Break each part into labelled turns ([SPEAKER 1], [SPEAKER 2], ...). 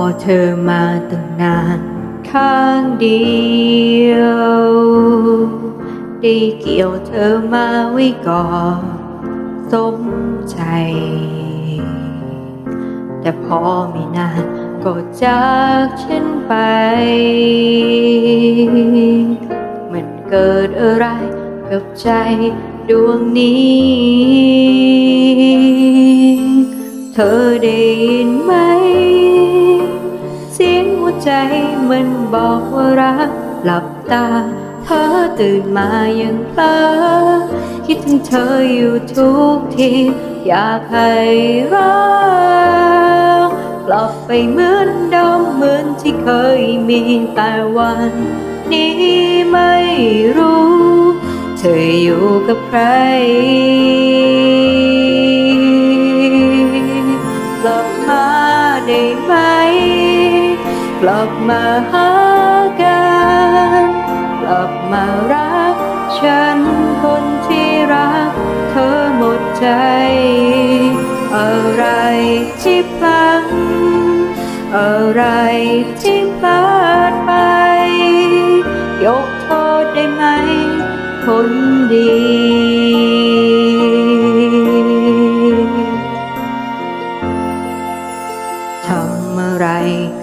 [SPEAKER 1] อเธอมาตั้งนานข้างเดียว ได้เกี่ยวเธอมาไว้ก่อนสมใจ แต่พอไม่นานก็จากฉันไป มันเกิดอะไรกับใจดวงนี้ เธอได้ยินไหม ใจมันบอกว่ารักหลับตา เธอตื่นมายังเพลอคิดถึงเธออยู่ทุกที อยากให้รักกลับไปเหมือนเดิมเหมือนที่เคยมีแต่วันนี้ไม่รู้ เธออยู่กับใครกลับมาได้ไหม กลับมาหากัน กลับมารัก ฉันคนที่รัก เธอหมดใจ อะไรที่พลัง อะไรที่พลาดไป ยกโทษได้ไหม คนดี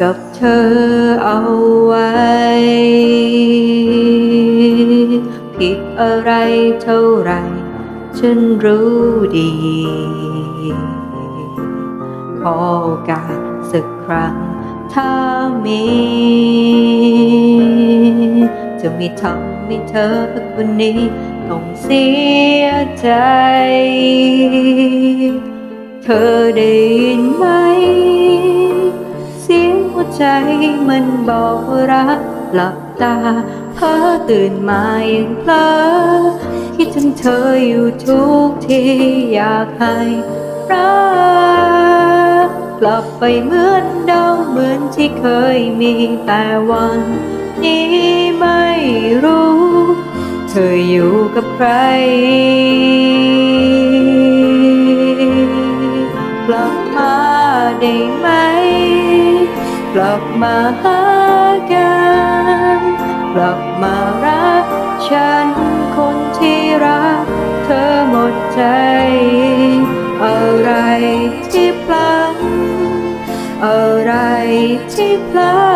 [SPEAKER 1] กับเธอเอาไว้ ผิดอะไรเท่าไร ฉันรู้ดี ขอโอกาสสักครั้ง ถ้ามี จะไม่ทำให้เธอคนนี้ต้องเสียใจ เธอได้ยินไหม ใจมันบอกรักหลับตาเธอตื่นมายังเพลอคิดถึงเธออยู่ทุกทีอยากให้รักกลับไปเหมือนเดิมเหมือนที่เคยมีแต่วันนี้ไม่รู้ เธออยู่กับใคร มาหากันกลับมารักฉันคนที่รัก เธอหมดใจ อะไรที่พลังอะไรที่พลัง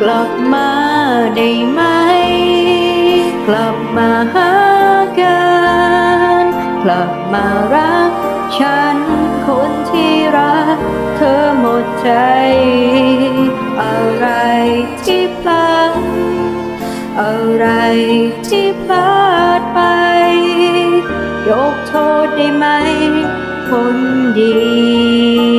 [SPEAKER 1] กลับมาได้ไหม กลับมาหากัน กลับมารักฉันคนที่รัก เธอหมดใจ อะไรที่พลังอะไรที่พลาดไป ยกโทษได้ไหม คนดี